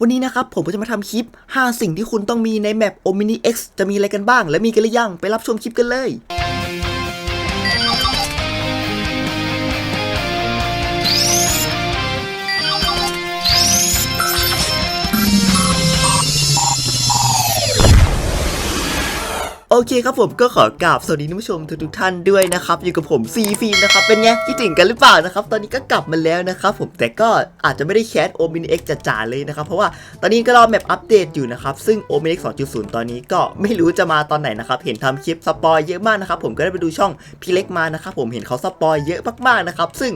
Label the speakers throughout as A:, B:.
A: วันนี้นะครับผมก็จะมาทำคลิป 5 สิ่งที่คุณต้องมีในแมป Omni X จะมีอะไรกันบ้าง และมีกันหรือยัง ไปรับชมคลิปกันเลย อเคครับผมก็ขอกราบสวัสดีท่านผู้ชมทุกท่านด้วยนะครับอยู่กับผมซีฟิล์มนะครับเป็นไงคิดถึงกันหรือเปล่านะครับตอนนี้ก็กลับมาแล้วนะครับผมแต่ก็อาจจะไม่ได้แคสโอมินเอ็กจ๋าเลยนะครับเพราะว่าตอนนี้ก็รอแมปอัปเดตอยู่นะครับซึ่งโอมินเอ็ก2.0ตอนนี้ก็ไม่รู้จะมาตอนไหนนะครับเห็นทำคลิปสปอยเยอะมากนะครับผมก็ได้ไปดูช่องพี่เล็กมานะครับผมเห็นเขาสปอยเยอะมากๆนะครับซึ่ง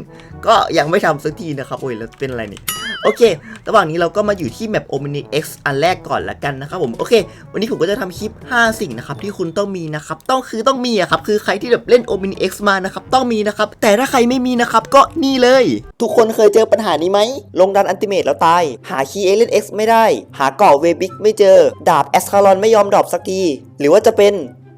A: ก็ยังไม่ทำสักทีนะครับโอ้ยแล้วเป็นอะไรนี่ โอเค ระหว่างนี้เราก็มาอยู่ที่แมป Omni X อันแรกก่อนละกันนะครับผม โอเค วันนี้ผมก็จะทำคลิป 5 สิ่งนะครับที่คุณต้องมีนะครับ ต้องคือต้องมีอะครับ คือใครที่แบบเล่น Omni X มานะครับ ต้องมีนะครับ แต่ถ้าใครไม่มีนะครับ ก็นี่เลย ทุกคนเคยเจอปัญหานี้ไหม ลงดันอันติเมตแล้วตาย หาคีย์เอเลน X ไม่ได้ หาเกาะเวบิกไม่เจอ ดาบแอสคาลอนไม่ยอมดรอปสักที หรือว่าจะเป็น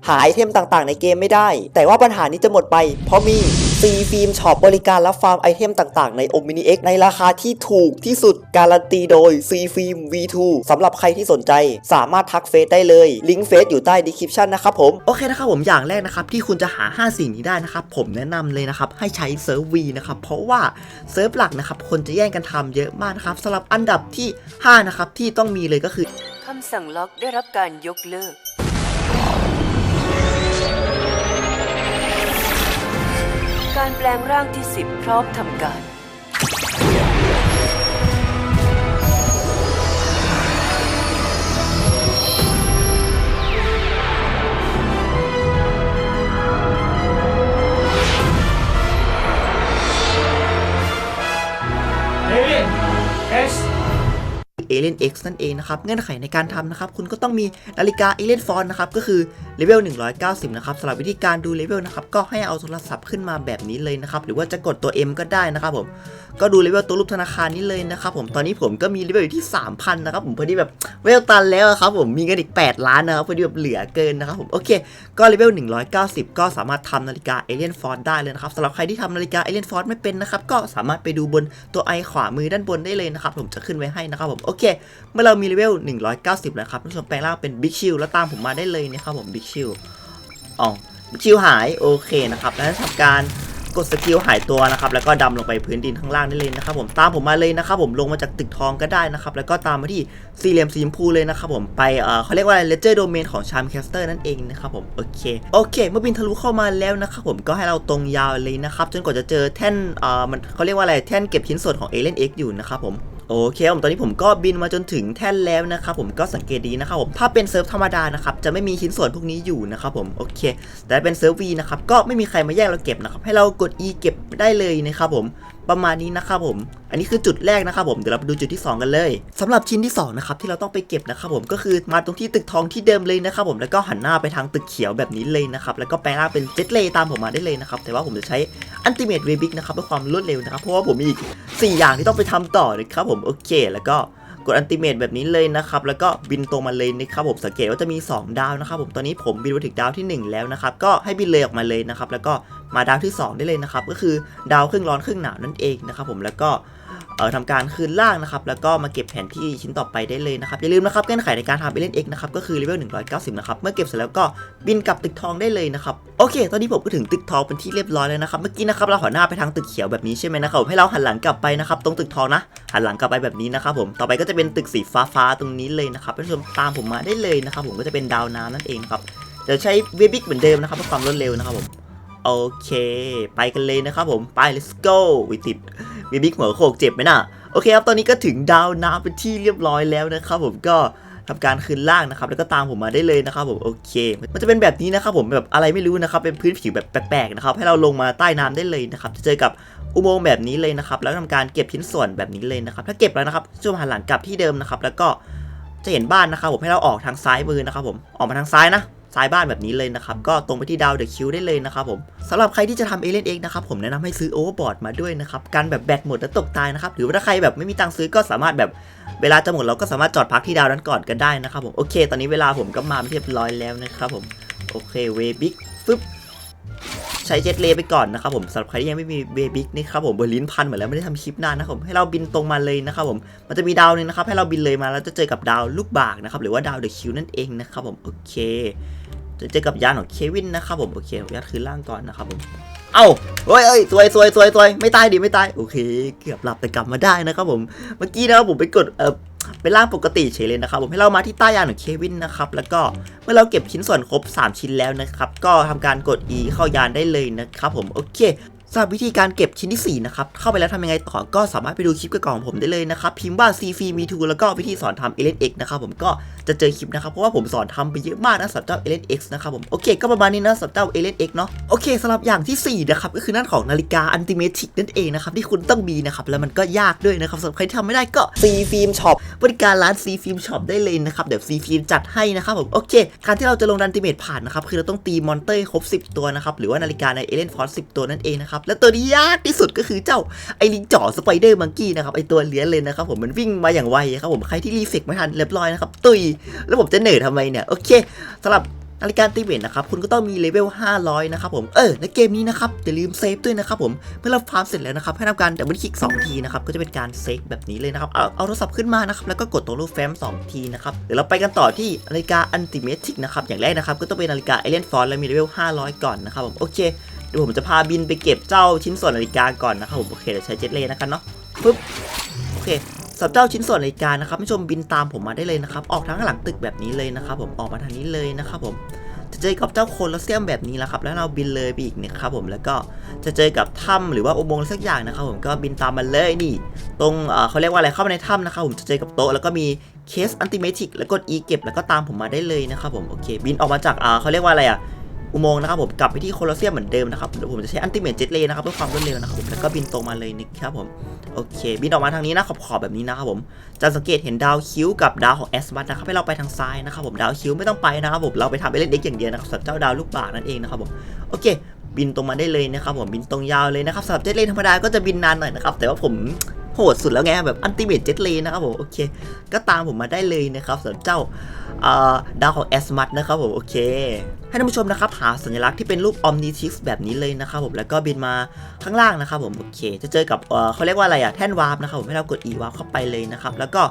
A: หาไอเทมต่างๆ ในเกมไม่ได้ แต่ว่าปัญหานี้จะหมดไป เพราะมี ซีฟิล์มช็อปบริการรับฟาร์มไอเทมต่างๆ ใน Omni X ในราคาที่ถูกที่สุดการันตีโดยซีฟิล์ม V2 สำหรับใครที่สนใจ สามารถทักเฟซได้เลยลิงก์เฟซอยู่ใต้ดีคริปชันนะครับผม โอเคนะครับผมอย่างแรกนะครับ ที่คุณจะหา 5 สิ่งนี้ได้นะครับ ผมแนะนำเลยนะครับ ให้ใช้เซิร์ฟ V นะครับ เพราะว่าเซิร์ฟหลักนะครับ คนจะแย่งกันทำเยอะมากนะครับสำหรับอันดับที่ 5 นะครับที่ต้องมีเลยก็คือ
B: คำสั่งล็อกได้รับการยกเลิก การแปลงร่างที่ 10 พร้อมทำการ
C: Alien X
A: เอเลน X นั่นเองนะครับ เงื่อนไขในการทำนะครับ คุณก็ต้องมีนาฬิกาเอเลนฟอนนะครับ ก็คือเลเวล190 นะครับสำหรับวิธีการดูเลเวลนะครับก็ให้เอาโทรศัพท์ขึ้นมาแบบนี้เลยนะครับหรือว่าจะกดตัว M ก็ได้นะครับผมก็ดูเลเวลตัวรูปธนาคารนี้เลยนะครับผมตอนนี้ผมก็มีเลเวลอยู่ที่ 3,000 นะครับผมพอดีแบบเวลตันแล้วอะครับผมมีเงินอีก 8 ล้านนะครับพอดีแบบเหลือเกินนะครับผมโอเค ก็เลเวล190 ก็สามารถทำนาฬิกาเอเลียนฟอนได้เลยนะครับสำหรับใครที่ทำนาฬิกาเอเลียนฟอนไม่เป็นนะครับก็สามารถไปดูบนตัวไอขวามือด้านบนได้เลยนะครับผมจะขึ้นไว้ให้นะครับผมโอเค เมื่อเรามีเลเวล190 แล้วครับทุกคนแปลงร่างเป็นบิ๊กชิลแล้วตามผมมาได้เลยนะครับผมบิ๊ชิลอ๋อชิลหายโอเคนะครับแล้วทำการกดสกิลหายตัวนะครับแล้วก็ดำลงไปพื้นดินข้างล่างได้เลยนะครับผมตามผมมาเลยนะครับผมลงมาจากตึกทองก็ได้นะครับแล้วก็ตามมาที่สี่เหลี่ยมสีชมพูเลยนะครับผมไปเอ่อเขาเรียกว่าอะไรเลเจอร์โดเมนของชามแคสเตอร์นั่นเองนะครับผมโอเคโอเค เมื่อบินทะลุเข้ามาแล้วนะครับผมก็ให้เราตรงยาวเลยนะครับจนกว่าจะเจอแท่นเอ่อมันเขาเรียกว่าอะไรแท่นเก็บชิ้นส่วนของเอเลนเอ็กอยู่นะครับผม โอเคผมตอนนี้ผมก็บินมาจนถึงแท่นแล้วนะครับผมก็สังเกตดีนะครับผมถ้าเป็นเซิร์ฟธรรมดานะครับจะไม่มีชิ้นส่วนพวกนี้อยู่นะครับผมโอเค แต่เป็นเซิร์ฟวีนะครับก็ไม่มีใครมาแย่งเราเก็บนะครับให้เรากด E เก็บได้เลยนะครับผม ประมาณนี้นะครับผม อันนี้คือจุดแรกนะครับผม เดี๋ยวเราไปดูจุดที่ 2 กันเลยสำหรับชิ้นที่2นะครับที่เราต้องไปเก็บนะครับผมก็คือมาตรงที่ตึกทองที่เดิมเลยนะครับผมแล้วก็หันหน้าไปทางตึกเขียวแบบนี้เลยนะครับแล้วก็แปลงร่างเป็นเจ็ตเลยตามผมมาได้เลยนะครับแต่ว่าผมจะใช้อันติเมตเวบิกนะครับเพื่อความรวดเร็วนะครับเพราะว่าผมมีอีก 4 อย่างที่ต้องไปทำต่อนะครับผมโอเค แล้วก็กดอันติเมตแบบนี้เลยนะครับ แล้วก็บินตรงมาเลยนะครับผมสังเกตว่าจะมี 2 ดาวนะครับผมตอนนี้ผมบินมาถึงดาวที่ 1 แล้วนะครับ ก็ให้บินเลยออกมาเลยนะครับ แล้วก็ มาดาวที่ 2 ได้เลยนะครับ ก็คือดาวครึ่งร้อนครึ่งหนาวนั่นเองนะครับผมแล้วก็ทำการคืนล่างนะครับ แล้วก็มาเก็บแผนที่ชิ้นต่อไปได้เลยนะครับ อย่าลืมนะครับเงื่อนไขในการทำไปเล่น X นะครับ ก็คือเลเวล190 นะครับ เมื่อเก็บเสร็จแล้วก็บินกลับตึกทองได้เลยนะครับ โอเค ตอนนี้ผมก็ถึงตึกทองเป็นที่เรียบร้อยแล้วนะครับ เมื่อกี้นะครับเราหันหน้าไปทางตึกเขียวแบบนี้ใช่ไหมนะครับผมให้เราหันหลังกลับไปนะครับ ตรงตึกทองนะ หันหลังกลับไปแบบนี้นะครับผม ต่อไปก็จะเป็นตึกสีฟ้าฟ้าๆตรงนี้เลยนะครับท่านผู้ชมตามผมมาได้เลยนะครับ ผมก็จะเป็นดาวน้ำนั่นเองครับเดี๋ยวใช้เวบิกเหมือนเดิมนะครับเพื่อความรวดเร็วนะครับผม โอเค ไปกันเลยนะครับผม ไป let's go วิติดเวบิกหัวโขกเจ็บไหมน่ะ โอเคครับ ตอนนี้ก็ถึงดาวน้ำเป็นที่เรียบร้อยแล้วนะครับผมก็ทำการคืนล่างนะครับ แล้วก็ตามผมมาได้เลยนะครับผมโอเค มันจะเป็นแบบนี้นะครับผมแบบอะไรไม่รู้นะครับ เป็นพื้นผิวแบบแปลกๆนะครับ ให้เราลงมาใต้น้ำได้เลยนะครับ จะเจอกับอุโมงค์แบบนี้เลยนะครับ แล้วทำการเก็บชิ้นส่วนแบบนี้เลยนะครับ ถ้าเก็บแล้วนะครับช่วงหันหลังกลับที่เดิมนะครับ แล้วก็จะเห็นบ้านนะครับ ผมให้เราออกทางซ้ายมือนะครับ ผมออกมาทางซ้ายนะ ซ้ายบ้านแบบนี้เลยนะครับ ก็ตรงไปที่ดาวเดอะคิวได้เลยนะครับผมสำหรับใครที่จะทำเอเลนเองนะครับผมแนะนำให้ซื้อโอเวอร์บอร์ดมาด้วยนะครับกันแบบแบตหมดแล้วตกตายนะครับหรือว่าถ้าใครแบบไม่มีตังค์ซื้อก็สามารถแบบเวลาจะหมดเราก็สามารถจอดพักที่ดาวนั้นก่อนกันได้นะครับผมโอเค ตอนนี้เวลาผมก็มาเรียบร้อยแล้วนะครับผมโอเคเวบิกฟึบ ชช้เจ็ตเลยไปก่อนนะครับผมสำหรับใครที่ยังไม่มีเบบิกนี่ครับผมบนลิ้นพันเหมือนแล้วไม่ได้ทำคลิปนานนะครับผมให้เราบินตรงมาเลยนะครับผมมันจะมีดาวหนึงนะครับให้เราบินเลยมาแล้วจะเจอกับดาวลูกบากนะครับหรือว่าดาวเดอะคิวนั่นเองนะครับผมโอเคจะเจอกับยานของเควินนะครับผมโอเคยัดคืนล่างก่อนนะครับผมเอ้าเฮ้ยเอ้ยสวยสวยสวยสวยไม่ตายดิไม่ตายโอเค เกือบหลับแต่กลับมาได้นะครับผมเมื่อกี้นะครับผมไปกดเออ เป็นร่างปกติเฉยเลยนะครับผมให้เรามาที่ใต้ยานของเควินนะครับแล้วก็เมื่อเราเก็บชิ้นส่วนครบ 3 ชิ้นแล้วนะครับก็ทำการกด E เข้ายานได้เลยนะครับผมโอเค สำหรับวิธีการเก็บชิ้นที่ 4 นะครับ เข้าไปแล้วทำยังไงต่อ ก็สามารถไปดูคลิปเก่าๆของผมได้เลยนะครับ พิมพ์ว่า C f m e 2แล้วก็วิธีสอนทำ LNX นะครับผมก็จะเจอคลิปนะครับ เพราะว่าผมสอนทำไปเยอะมากนะสำหรับเจ้า LNX นะครับผม โอเค ก็ประมาณนี้นะสำหรับเจ้า LNX เนาะ โอเคสำหรับอย่างที่สี่นะครับ ก็คือนั่นของนาฬิกาอันติเมติกนั่นเองนะครับ ที่คุณต้องมีนะครับ แล้วมันก็ยากด้วยนะครับสำหรับใครที่ทำไม่ได้ก็ C Film Shop บริการร้าน C Film Shop ได้เลยนะครับเดี๋ยว C Film จัดให้นะครับผม โอเค การที่เราจะลงดันติเมตผ่านนะครับ คือเราต้องตีมอนเตอร์ครบ 10 ตัวนะครับ หรือว่านาฬิกาใน Ellen Force 10 ตัวนั่นเองนะครับและตัวที่ยากที่สุดก็คือเจ้าไอลิงจ่อสไปเดอร์มังกี้นะครับไอตัวเลี้ยนเลยนะครับผมมันวิ่งมาอย่างไวครับผมใครที่รีเฟกไม่ทันเรียบร้อยนะครับตุยแล้วผมจะเหนื่อยทำไมเนี่ยโอเคสำหรับนาฬิกาตีเวนนะครับคุณก็ต้องมีเลเวล 500 นะครับผมเออในเกมนี้นะครับอย่าลืมเซฟด้วยนะครับผมเมื่อเราฟาร์มเสร็จแล้วนะครับให้ทำการดับเบิลคลิก 2 ทีนะครับก็จะเป็นการเซฟแบบนี้เลยนะครับเอาเอาโทรศัพท์ขึ้นมานะครับแล้วก็กดตัวรูปแฟ้ม2 ทีนะครับเดี๋ยวเราไปกันต่อที่นาฬิกาอันติเมติกนะครับอย่างแรกนะครับก็ต้องเป็นนาฬิกาเอเลนฟอนแล้วมีเลเวล 500 ก่อนนะครับผมโอเค ดี๋ยวผมจะพาบินไปเก็บเจ้าชิ้นส่วนนาฬิกาก่อนนะครับผมโอเคเดี๋ยวใช้เจ็ตเลยนะครับเนาะปึ๊บโอเคสำหรับเจ้าชิ้นส่วนนาฬิกานะครับผู้ชมบินตามผมมาได้เลยนะครับออกทางข้งหลังตึกแบบนี้เลยนะครับผมออกมาทางนี้เลยนะครับผมจะเจอกับเจ้าโคลอสเซียมแบบนี้แหละครับแล้วเราบินเลยไปอีกนะครับผมแล้วก็จะเจอกับถ้ำหรือว่าอุโมงค์สักอย่างนะครับผมก็บินตามมาเลยนี่ ตรงเขาเรียกว่าอะไรเข้ามาในถ้ำนะครับผมจะเจอกับโต๊ะแล้วก็มีเคสอันติเมติกแล้วกด E เก็บแล้วก็ตามผมมาได้เลยนะครับผมโอเค บินออกมาจากเขาเรียกว่าอะไรอะ อุโมงค์นะครับผมกลับไปที่โคลอเซียมเหมือนเดิมนะครับเดี๋ยวผมจะใช้อันติเมตเจ็ตเลนะครับเพื่อความรวดเร็วนะครับผมแล้วก็บินตรงมาเลยนะครับผมโอเค บินออกมาทางนี้นะขอบขอบๆแบบนี้นะครับผมจะสังเกตเห็นดาวคิ้วกับดาวของแอสมัสนะครับให้เราไปทางซ้ายนะครับผมดาวคิ้วไม่ต้องไปนะครับผมเราไปทำไปเลนเด็กอย่างเดียวนะครับสำหรับเจ้าดาวลูกบาศก์นั่นเองนะครับผมโอเคบินตรงมาได้เลยนะครับผมบินตรงยาวเลยนะครับสำหรับเจ็ตเลนธรรมดาก็จะบินนานหน่อยนะครับแต่ว่าผม โหดสุดแล้วไงแบบอันติเมตเจ็ตเลนนะครับผมโอเค ก็ตามผมมาได้เลยนะครับสำหรับเจ้าดาวของแอสมัตนะครับผมโอเค ให้ท่านผู้ชมนะครับ หาสัญลักษณ์ที่เป็นรูปออมนิทิกแบบนี้เลยนะครับผมแล้วก็บินมาข้างล่างนะครับผมโอเค จะเจอกับเอ่อเขาเรียกว่าอะไรอะแท่นวาร์ปนะครับผมให้เรากด e วาร์ปเข้าไปเลยนะครับแล้วก็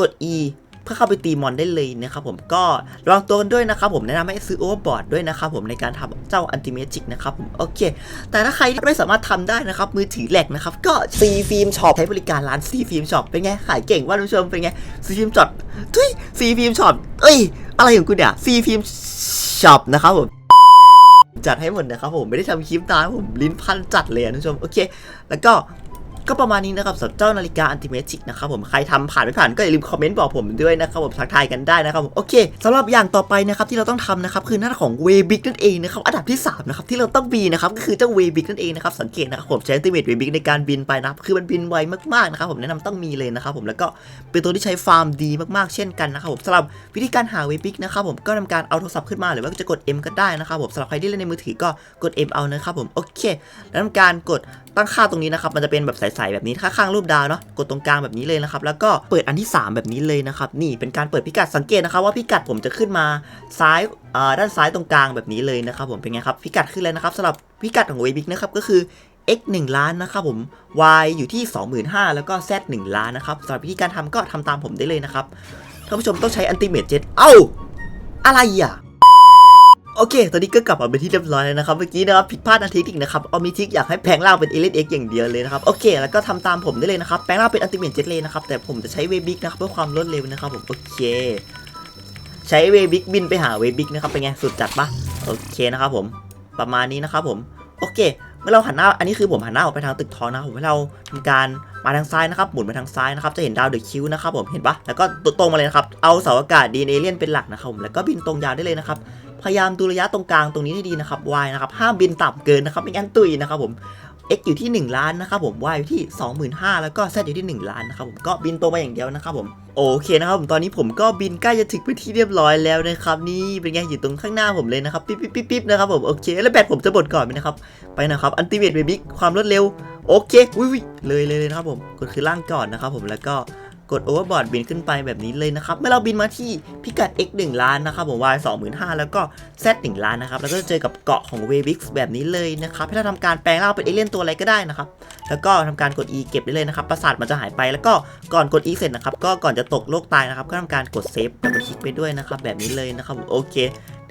A: กด e เพื่อเข้าไปตีมอนได้เลยนะครับผมก็ระวังตัวกันด้วยนะครับผมแนะนำให้ซื้อโอเวอร์บอร์ดด้วยนะครับผมในการทำเจ้าอันติเมจิกนะครับผมโอเค แต่ถ้าใครไม่สามารถทำได้นะครับมือถือแหลกนะครับก็ซีฟิล์มช็อปใช้บริการร้านซีฟิล์มช็อปเป็นไงขายเก่งว่าท่านผู้ชมเป็นไงซีฟิล์มช็อปทุยซีฟิล์มช็อปเอ้ยอะไรของกูเนี่ยซีฟิล์มช็อปนะครับผมจัดให้หมดนะครับผมไม่ได้ทำคลิปนานผมลิ้นพันจัดเลยอะท่านผู้ชมโอเค แล้วก็ ก็ประมาณนี้นะครับสำหรับเจ้านาฬิกาอันติเมจิกนะครับผมใครทำผ่านไม่ผ่านก็อย่าลืมคอมเมนต์บอกผมด้วยนะครับผมทักทายกันได้นะครับผมโอเคสำหรับอย่างต่อไปนะครับที่เราต้องทำนะครับคือหน้าของเวบิกนั่นเองนะครับอันดับที่สามนะครับที่เราต้องบีนะครับก็คือเจ้าเวบิกนั่นเองนะครับสังเกตนะครับผมใช้อันติเมตเวบิกในการบินไปนะครับคือมันบินไวมากๆนะครับผมแนะนำต้องมีเลยนะครับผมแล้วก็เป็นตัวที่ใช้ฟาร์มดีมากๆ เช่นกันนะครับผมสำหรับวิธีการหาเวบิกนะครับผมก็ทำการเอาโทรศัพท์ขึ้นมาหรือว่าจะกด M ก็ได้นะครับผมสำหรับใครที่เล่นในมือถือก็กด M เอานะครับผมโอเค แล้วทำการกดตั้งค่าตรงนี้นะครับมันจะเป็นแบบใสๆแบบนี้ข้างรูปดาวเนาะกดตรงกลางแบบนี้เลยนะครับแล้วก็เปิดอันที่ 3 แบบนี้เลยนะครับนี่เป็นการเปิดพิกัดสังเกตนะครับว่าพิกัดผมจะขึ้นมาซ้ายอ่าด้านซ้ายตรงกลางแบบนี้เลยนะครับผมเป็นไงครับพิกัดขึ้นแล้วนะครับสำหรับพิกัดของเวบิกนะครับก็คือ x 1 ล้านนะครับผม y อยู่ที่ 25,000แล้วก็ z 1 ล้านนะครับสำหรับวิธีการทำก็ทำตามผมได้เลยนะครับท่านผู้ชมต้องใช้อันติเม e เจ็ตเอ้า อะไรอะ โอเค ตอนนี้ก็กลับมาเป็นที่เรียบร้อยแล้วนะครับ เมื่อกี้นะครับผิดพลาดทางเทคนิคนะครับออมิทิกอยากให้แปลงร่างเป็นเอเลนเอ็กอย่างเดียวเลยนะครับ โอเค แล้วก็ทำตามผมได้เลยนะครับ แปลงร่างเป็นอันติเม e เจ็ตเลยนะครับ แต่ผมจะใช้เวบิกนะครับเพื่อความรวดเร็วนะครับผม โอเค ใช้เวบิกบินไปหาเวบิกนะครับ เป็นไง สุดจัดปะโอเคนะครับผม ประมาณนี้นะครับผม โอเค เมื่อเราหันหน้า อันนี้คือผมหันหน้าออกไปทางตึกทองนะครับผมให้เราทำการมาทางซ้ายนะครับ หมุนไปทางซ้ายนะครับ จะเห็นดาวเดอะคิวนะครับผม เห็นปะแล้วก็ตรงมาเลยนะครับ เอาเสาอากาศดีเอเลียนเป็นหลักนะครับผม แล้วก็บินตรงยาวได้เลยนะครับ พยายามดูระยะตรงกลางตรงนี้ให้ดีนะครับ y นะครับห้ามบินต่ำเกินนะครับไม่งั้นตุยนะครับผม x อยู่ที่ 1 ล้านนะครับผม y อยู่ที่ 25,000แล้วก็ z อยู่ที่ 1 ล้านนะครับผมก็บินตรงไปอย่างเดียวนะครับผมโอเคนะครับผมตอนนี้ผมก็บินใกล้จะถึงไปนที่เรียบร้อยแล้วนะครับนี่เป็นไงอยู่ตรงข้างหน้าผมเลยนะครับปิ๊บปิ๊บปิ๊บปิ๊บนะครับผมโอเค แล้วแบตผมจะหมดก่อนไหมนะครับไปนะครับอันติเมตเบบิ๊กความรวดเร็วโอเคอุ้ยเลยเลยนะครับผมกดคือล่างก่อนนะครับผมแล้วก็ กด overboard บินขึ้นไปแบบนี้เลยนะครับ เมื่อเราบินมาที่พิกัด x 1ล้านนะครับผม y 25,000แล้วก็ z 1ล้านนะครับ แล้วก็จะเจอกับเกาะของ w e b i x แบบนี้เลยนะครับ ให้เราทำการแปลงร่างเป็นเอเลี่ยนตัวอะไรก็ได้นะครับ แล้วก็ทำการกด e เก็บได้เลยนะครับ ประสาทมันจะหายไป แล้วก็ก่อนกด e เสร็จนะครับ ก็ก่อนจะตกโลกตายนะครับ ก็ทำการกดเซฟดับเบิลคลิกไปด้วยนะครับ แบบนี้เลยนะครับผมโอเค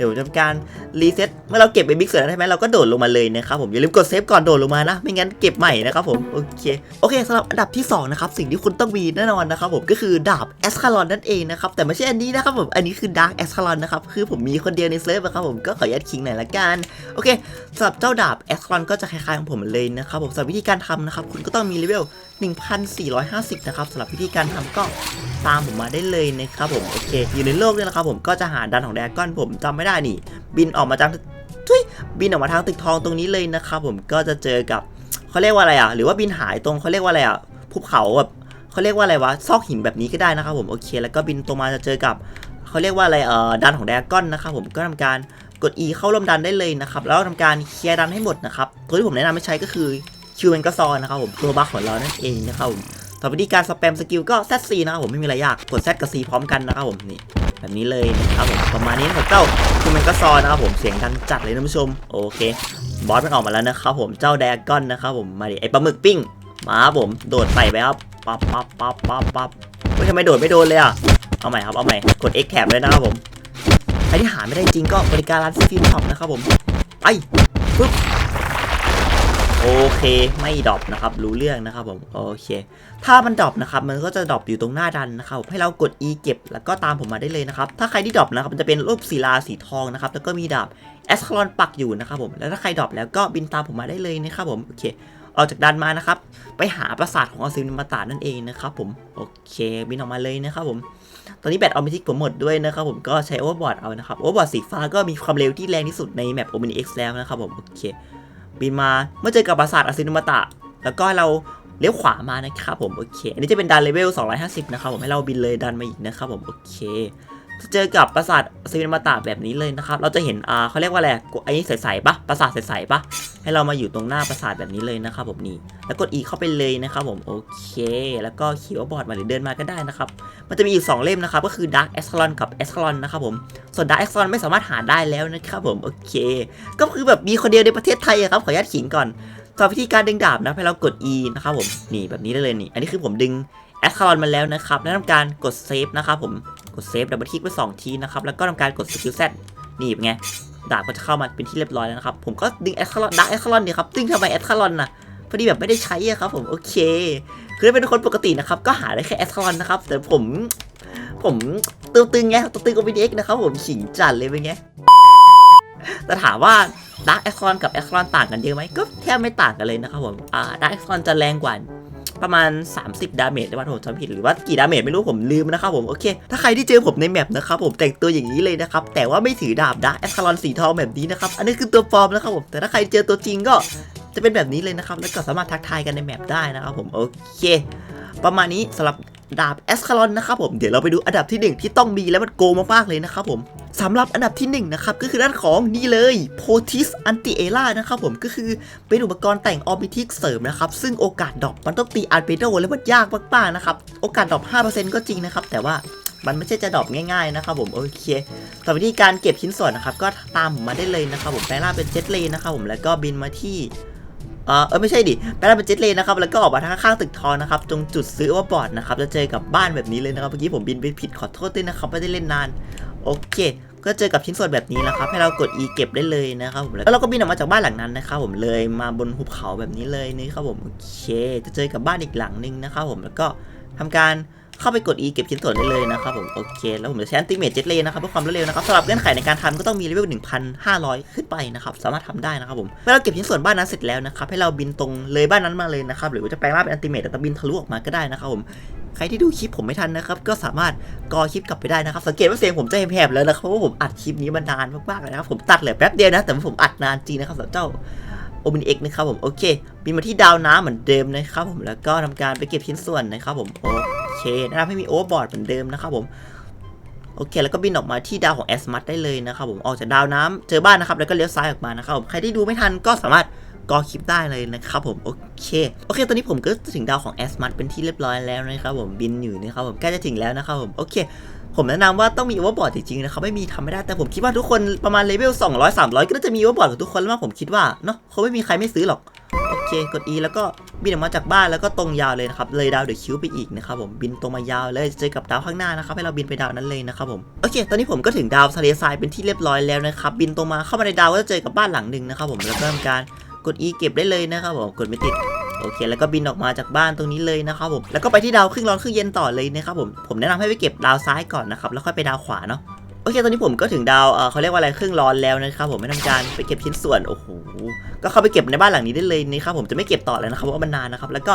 A: ดี๋ยวทำการรีเซ็ตเมื่อเราเก็บเบบิ๊กเสร็จแล้วใช่ไหมเราก็โดดลงมาเลยนะครับผมอย่าลืมกดเซฟก่อนโดดลงมานะ ไม่งั้นเก็บใหม่นะครับผมโอเคโอเคสำหรับอันดับที่สองนะครับสิ่งที่คุณต้องมีแน่นอนนะครับผมก็คือดาบแอสคาลอนนั่นเองนะครับแต่ไม่ใช่อันนี้นะครับผมอันนี้คือดาร์กแอสคาลอนนะครับคือผมมีคนเดียวในเซิร์ฟนะครับผมก็ขออนุญาตคิงหน่อยละกันโอเคสำหรับเจ้าดาบแอสคาลอนก็จะคล้ายๆของผมเลยนะครับผมสำหรับวิธีการทำนะครับคุณก็ต้องมีเลเวล 1450 นะครับสำหรับวิธีการทำก็ตามผมมาได้เลยนะครับผมโอเคอยู่ในโลกเนี่ยนะครับผมก็จะหาดันของแดก้อนผมจำไม่ได้นี่ บินออกมาจากทุยบินออกมาทางตึกทองตรงนี้เลยนะครับผมก็จะเจอกับเขาเรียกว่าอะไรอะหรือว่าบินหายตรงเขาเรียกว่าอะไรอะภูเขาแบบเขาเรียกว่าอะไรวะซอกหินแบบนี้ก็ได้นะครับผมโอเค แล้วก็บินตรงมาจะเจอกับเขาเรียกว่าอะไรเอ่อดันของแดก้อนนะครับผมก็ทำการกด E เข้าร่วมดันได้เลยนะครับแล้วทำการเคลียร์ดันให้หมดนะครับตัวที่ผมแนะนำให้ใช้ก็คือ คิวเมนก็ซอนนะครับผมตัวบัคของเรานั่นเองนะครับผมต่อไปที่การสแปมสกิลก็ ZC นะครับผมไม่มีอะไรยากกด Z กับ C พร้อมกันนะครับผมนี่แบบนี้เลยนะครับผมประมาณนี้นะครับเจ้าคือมันก็ซอนนะครับผมเสียงดังจัดเลยนะผู้ชมโอเค บอสมันออกมาแล้วนะครับผมเจ้าแดกอนนะครับผมมาดิไอปลาหมึกปิ้งมาครับผมโดดใส่ไปครับปั๊บปั๊บปั๊บปั๊บปั๊บเฮ้ยทำไมโดดไม่โดนเลยอะเอาใหม่ครับเอาใหม่กด X แถบเลยนะครับผมใครที่หาไม่ได้จริงก็บริการร้านฟิล์มช็อปนะครับผมไปปึ๊บ เคไม่ดรอปนะครับรู้เรื่องนะครับผมโอเค ถ้ามันดรอปนะครับมันก็จะดรอปอยู่ตรงหน้าดันนะครับให้เรากด E เก็บแล้วก็ตามผมมาได้เลยนะครับถ้าใครที่ดรอปนะครับมันจะเป็นรูปศิลาสีทองนะครับแล้วก็มีดาบแอสคาลอนปักอยู่นะครับผมแล้วถ้าใครดรอปแล้วก็บินตามผมมาได้เลยนะครับผมโอเคออกจากดันมานะครับ ไปหาปราสาทของอซิมมาตานั่นเองนะครับผมโอเคบินออกมาเลยนะครับผม ตอนนี้แบตออมทิกผมหมดด้วยนะครับผมก็ใช้โอเวอร์บอร์ดเอานะครับโอเวอร์บอร์ดสีฟ้าก็มีความเร็วที่แรงที่สุดในแมปโอมินิเอ็กซ์แล้วนะครับผมโอเค บินมาเมื่อเจอกับปราสาทอสินุมตะ แล้วก็เราเลี้ยวขวามานะครับผมโอเค อันนี้จะเป็นดันเลเวล250 นะครับผมให้เราบินเลยดันมาอีกนะครับผมโอเค เจอกับปราสาทอซินมาตะแบบนี้เลยนะครับ เราจะเห็นอ่าเขาเรียกว่าอะไรไอ้ใสๆปะปราสาทใสๆปะให้เรามาอยู่ตรงหน้าปราสาทแบบนี้เลยนะครับผมนี่แล้วกด E เข้าไปเลยนะครับผมโอเค แล้วก็เขียวบอร์ดมาหรือเดินมาก็ได้นะครับมันจะมีอีก2เล่มนะครับก็คือ Dark e x c a l o n กับ e x c a l o n นะครับผมส่วน Dark e x c a l o n ไม่สามารถหาได้แล้วนะครับผมโอเค ก็คือแบบมีคนเดียวในประเทศไทยอะครับขออนุญาตขิงก่อนสำหรับวิธีการดึงดาบนะให้เรากด E นะครับผมนี่แบบนี้ได้เลยนี่อันนี้คือผมดึง e x c a l o n มาแล้วนะครับแล้วทำการกดเซฟนะครับผม กดเซฟดับเบิลคลิกไปสองทีนะครับ แล้วก็ทำการกดสกิล Z นี่เป็นไง ดาบก็จะเข้ามาเป็นที่เรียบร้อยแล้วนะครับ ผมก็ดึง e x c a l o n Dark e x c a l o n เนี่ยครับดึงทำไม e x c a l o n น่ะพอดีแบบไม่ได้ใช้อะครับผมโอเค คือถ้าเป็นคนปกตินะครับ ก็หาได้แค่ e x c a l o n นนะครับ แต่ผม ผมตัวตึงไงตัวตึงกว่า VDX นะครับผมขิงจัดเลยเป็นไงแต่ถามว่า Dark e x c o n กับ e x c o n ต่างกันเยอะไหมก็แทบไม่ต่างกันเลยนะครับผมอ่า Dark e x c o n จะแรงกว่า ประมาณ 30 ดาเมจหรือว่าผมจำผิดหรือว่ากี่ดาเมจไม่รู้ผมลืมนะครับผมโอเค ถ้าใครที่เจอผมในแมปนะครับผมแต่งตัวอย่างนี้เลยนะครับแต่ว่าไม่ถือดาบ Dark e x c o n สีทองแบบนี้นะครับอันนี้คือตัวปลอมนะครับผมแต่ถ้าใครเจอตัวจริงก็จะเป็นแบบนี้เลยนะครับแล้วก็สามารถทักทายกันในแมปได้นะครับผมโอเค ประมาณนี้สำหรับดาบแอสคาลอนนะครับผมเดี๋ยวเราไปดูอันดับที่หนึ่งที่ต้องมีแล้วมันโกงมากๆเลยนะครับผม สำหรับอันดับที่หนึ่งนะครับก็คือด้านของนี่เลยโพทิสอันติเอล่านะครับผมก็คือเป็นอุปกรณ์แต่งออบิทิกเสริมนะครับ ซึ่งโอกาสดรอปมันต้องตีอาร์เปโดแล้วมันยากมากๆนะครับ โอกาสดรอป5%ก็จริงนะครับ แต่ว่ามันไม่ใช่จะดรอปง่ายๆนะครับผมโอเคต่อไปที่การเก็บชิ้นส่วนนะครับ ก็ตามผมมาได้เลยนะครับผมแปลงร่างเป็นเจ็ตเลย์นะครับผมแล้วก็บินมาที่เออไม่ใช่ดิแปลว่าเป็นเจ็ตเลนนะครับ แล้วก็ออกมาทางข้างตึกทองนะครับ ตรงจุดซื้อว่าบอร์ดนะครับ จะเจอกับบ้านแบบนี้เลยนะครับ เมื่อกี้ผมบินไปผิดขอโทษด้วยนะครับ ไม่ได้เล่นนาน โอเค ก็เจอกับชิ้นส่วนแบบนี้นะครับ ให้เรากด E เก็บได้เลยนะครับผมแล้วเราก็บินออกมาจากบ้านหลังนั้นนะครับผมเลยมาบนหุบเขาแบบนี้เลยนี่ครับผมโอเค จะเจอกับบ้านอีกหลังหนึงนะครับผมแล้วก็ทำการเข้าไปกด E เก็บชิ้นส่วนได้เลยนะครับผมโอเคแล้วผมจะใช้อันติเมทเจ็ตเลนนะครับเพื่อความรวดเร็วนะครับสำหรับเงื่อนไขในการทำก็ต้องมีเลเวล1,500 ขึ้นไปนะครับสามารถทำได้นะครับผมเมื่อเราเก็บชิ้นส่วนบ้านนั้นเสร็จแล้วนะครับให้เราบินตรงเลยบ้านนั้นมาเลยนะครับหรือว่าจะแปลงร่างเป็นอันติเมทแต่บินทะลุออกมาก็ได้นะครับผม ใครที่ดูคลิปผมไม่ทันนะครับ ก็สามารถกอคลิปกลับไปได้นะครับ สังเกตว่าเสียงผมจะแหบๆแล้วนะครับเพราะว่าผมอัดคลิปนี้มานานมากๆเลยนะครับผมตัดเหลือแป๊บเดียวนะ แต่ว่าผมอัดนานจริงนะครับสำหรับเจ้าโอมินเอ็กนะครับผมโอเคบินมาที่ดาวน้ำเหมือนเดิมนะครับผมแล้วก็ทำการไปเก็บชิ้นส่วนนะครับผมโอเคนะครับให้มีโอเวอร์บอร์ดเหมือนเดิมนะครับผมโอเค แล้วก็บินออกมาที่ดาวของแอสมัตได้เลยนะครับผมออกจากดาวน้ำเจอบ้านนะครับแล้วก็เลี้ยวซ้ายออกมานะครับผมใครที่ดูไม่ทันก็สามารถ กอคลิปได้เลยนะครับผมโอเคโอเค ตอนนี้ผมก็ถึงดาวของแอสมัเป็นที่เรียบร้อยแล้วนะครับผมบินอยู่นะครับผมใกล้จะถึงแล้วนะครับผมโอเคผมแนะนำว่าต้องมีโอเวอร์บอร์ดจริงๆนะครับไม่มีทำไม่ได้แต่ผมคิดว่าทุกคนประมาณเลเวล200 300 ก็น่าจะมีโอเวอร์บอร์ดกับทุกคนแล้วมั้งผมคิดว่าเนาะเขาไม่มีใครไม่ซื้อหรอกโอเคกด E แล้วก็บินออกมาจากบ้านแล้วก็ตรงยาวเลยนะครับเลยดาวเดอะคิวไปอีกนะครับผมบินตรงมายาวเลยเจอกับดาวข้างหน้านะครับให้เราบินไปดาวนั้นเลยนะครับผมโอเค ตอนนี้ผมก็ถึงดาวทะเลทรายเป็นที่เรียบร้อยแล้วนะครับบินตรงมาเข้ามาในดาวก็จะเจอกับบ้านหลังหนึ่งนะครับผมแล้วก็ทำการ กด E เก็บได้เลยนะครับผมกดไม่ติดโอเค แล้วก็บินออกมาจากบ้านตรงนี้เลยนะครับผมแล้วก็ไปที่ดาวครึ่งร้อนครึ่งเย็นต่อเลยนะครับผมผมแนะนำให้ไปเก็บดาวซ้ายก่อนนะครับแล้วค่อยไปดาวขวาเนาะโอเคตอนนี้ผมก็ถึงดาวเออเขาเรียกว่าอะไรครึ่งร้อนแล้วนะครับผมไม่ทำการไปเก็บชิ้นส่วนโอ้โห ก็เข้าไปเก็บในบ้านหลังนี้ได้เลยนะครับผมจะไม่เก็บต่อแล้วนะครับเพราะว่ามันนานนะครับแล้วก็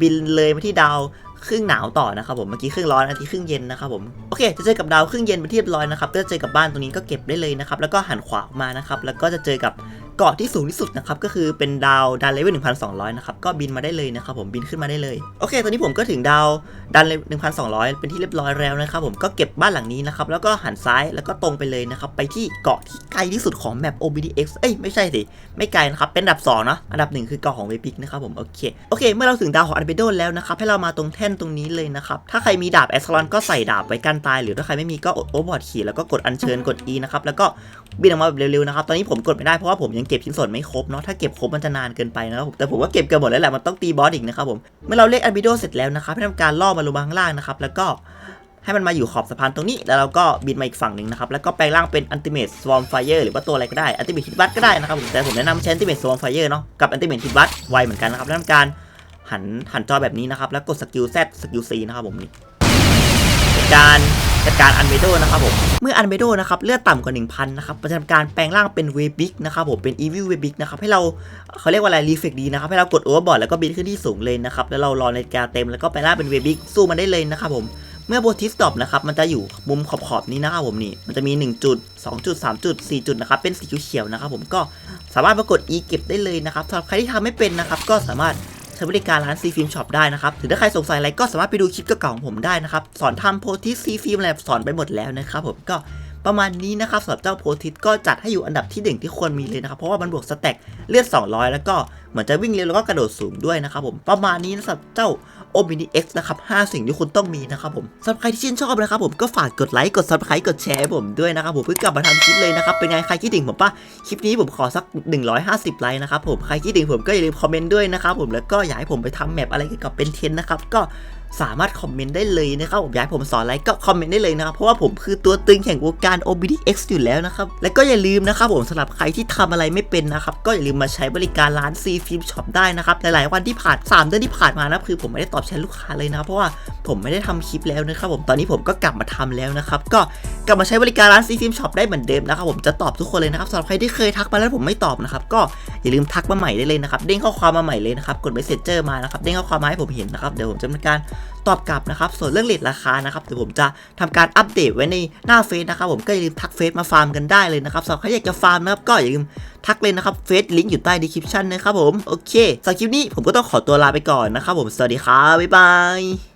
A: บินเลยมาที่ดาวครึ่งหนาวต่อนะครับผมเมื่อกี้ครึ่งร้อนอันนี้ครึ่งเย็นนะครับผมโอเค จะเจอกับดาวครึ่งเย็นเป็นที่เรียบร้อยนะครับก็จะเจอกับบ้านตรงนี้ก็เก็บได้เลยนะครับแล้วก็หันขวาออกมานะครับแล้วก็จะเจอกับเกาะที่สูงที่สุดนะครับก็คือเป็นดาวดันเลเวล1,200 นะครับก็บินมาได้เลยนะครับผมบินขึ้นมาได้เลยโอเค ตอนนี้ผมก็ถึงดาวดันเลเวล1,200 เป็นที่เรียบร้อยแล้วนะครับผมก็เก็บบ้านหลังนี้นะครับแล้วก็หันซ้ายแล้วก็ตรงไปเลยนะครับไปที่เกาะที่ไกลที่สุดของแมป OBDX เอ้ยไม่ใช่สิไม่ไกลนะครับเป็นอันดับ2เนาะอันดับ1คือเกาะของเวปิกนะครับผมโอเคโอเค เมื่อเราถึงดาวของอันเบโดแล้วนะครับให้เรามาตรงแท่นตรงนี้เลยนะครับถ้าใครมีดาบแอสลอนก็ใส่ดาบไว้กันตาย หรือถ้าใครไม่มีก็โอเวอร์บอร์ดขี่แล้วก็กดอัญเชิญกด E นะครับแล้วก็บินออกมาแบบเร็วๆนะครับตอนนี้ผมกดไม่ได้เพราะว่าผมยังเก็บชิ้นส่วนไม่ครบเนาะถ้าเก็บครบมันจะนานเกินไปนะครับผมแต่ผมว่าเก็บเกือบหมดแล้วแหละมันต้องตีบอสอีกนะครับผมเมื่อเราเรียกอันเบโดเสร็จแล้วนะครับให้ทำการล่อมาลงมาข้างล่างนะครับแล้วก็ ให้มันมาอยู่ขอบสะพานตรงนี้แล้วเราก็บินมาอีกฝั่งหนึ่งนะครับแล้วก็แปลงร่างเป็นอันติเม e สวอมไฟเออร์หรือว่าตัวอะไรก็ได้อันติเม e ฮิตบัตก็ได้นะครับแต่ผมแนะนำใช้อันติเม e สวอมไฟเออร์เนาะกับอันติเม e ฮิตบัตไวเหมือนกันนะครับแล้วทำการหันหันจอแบบนี้นะครับแล้วกดสกิล Z สกิล C นะครับผมนี่การจัดการอันเบโดนะครับผม เมื่ออันเบโดนะครับเลือดต่ำกว่า 1,000 นะครับมันจำการแปลงร่างเป็นเวบิกนะครับผม เป็นอีวิลเวบิกนะครับ ให้เราเขาเรียกว่าอะไรรีเฟกดีนะครับ ให้เรากดโอเวอร์บอร์ดแล้วก็บินขึ้นที่สูงเลยนะครับ แล้วเรารอนกาเต็มแล้วก็แปลงร่างเป็นเวบิกสู้มันได้เลยนะครับผม เมื่อโบทิสตอปนะครับมันจะอยู่มุมขอบๆนี้นะครับผมนี่มันจะมี 1 จุด 2 จุด 3 จุด 4 จุดนะครับเป็นสีเขียวๆนะครับผมก็สามารถมากด E เก็บได้เลยนะครับสำหรับใครที่ทำไม่เป็นนะครับก็สามารถใช้บริการร้านซีฟิล์มช็อปได้นะครับถึงถ้าใครสงสัยอะไรก็สามารถไปดูคลิปเก่าๆของผมได้นะครับสอนทำโพทิสซีฟิล์มอะไรสอนไปหมดแล้วนะครับผมก็ประมาณนี้นะครับสำหรับเจ้าโพทิสก็จัดให้อยู่อันดับที่หนึ่งที่ควรมีเลยนะครับเพราะว่ามันบวกสแต็กเลือด 200 แล้วก็เหมือนจะวิ่งเร็วแล้วก็กระโดดสูงด้วยนะครับผมประมาณนี้นะสำหรับเจ้า o m i n i X นะครับ5สิ่งที่คุณต้องมีนะครับผมสำหรับใครที่ชื่นชอบนะครับผมก็ฝากกดไลค์กด subscribe กดแชร์ผมด้วยนะครับผมเพื่อกลับมาทำคลิปเลยนะครับเป็นไงใครคิดถึงผมปะคลิปนี้ผมขอสัก 150 ไลค์นะครับผมใครคิดถึงผมก็อย่าลืมคอมเมนต์ด้วยนะครับผมแล้วก็อยากให้ผมไปทำแมปอะไรเกี่ยวกับเป็นเทนนะครับก็ สามารถคอมเมนต์ได้เลยนะครับผมอยากให้ผมสอนอะไรก็คอมเมนต์ได้เลยนะครับเพราะว่าผมคือตัวตึงแห่งวงการ OBDX อยู่แล้วนะครับและก็อย่าลืมนะครับผมสำหรับใครที่ทำอะไรไม่เป็นนะครับก็อย่าลืมมาใช้บริการร้าน C Film Shop ได้นะครับหลายๆวันที่ผ่าน3เดือนที่ผ่านมานะคือผมไม่ได้ตอบแชทลูกค้าเลยนะเพราะว่าผมไม่ได้ทำคลิปแล้วนะครับผมตอนนี้ผมก็กลับมาทำแล้วนะครับก็กลับมาใช้บริการร้าน C Film Shop ได้เหมือนเดิมนะครับผมจะตอบทุกคนเลยนะครับสำหรับใครที่เคยทักมาแล้วผมไม่ตอบนะครับก็อย่าลืมทักมาใหม่ได้เลยนะครับเด้งข้อความมาใหม่เลยนะครับกด Messenger มานะครับเด้งข้อความมาให้ผมเห็นนะครับเดี๋ยวผมจะทำการตอบกลับนะครับ ส่วนเรื่องเลทราคานะครับเดี๋ยวผมจะทำการอัปเดตไว้ในหน้าเฟซนะครับ ผมก็อย่าลืมทักเฟซมาฟาร์มกันได้เลยนะครับสำหรับใครอยากจะฟาร์มนะครับก็อย่าลืมทักเลยนะครับเฟซลิงก์อยู่ใต้ดีคริปชั่นนะครับผมโอเคสำหรับคลิปนี้ผมก็ต้องขอตัวลาไปก่อนนะครับผมสวัสดีครับบ๊ายบาย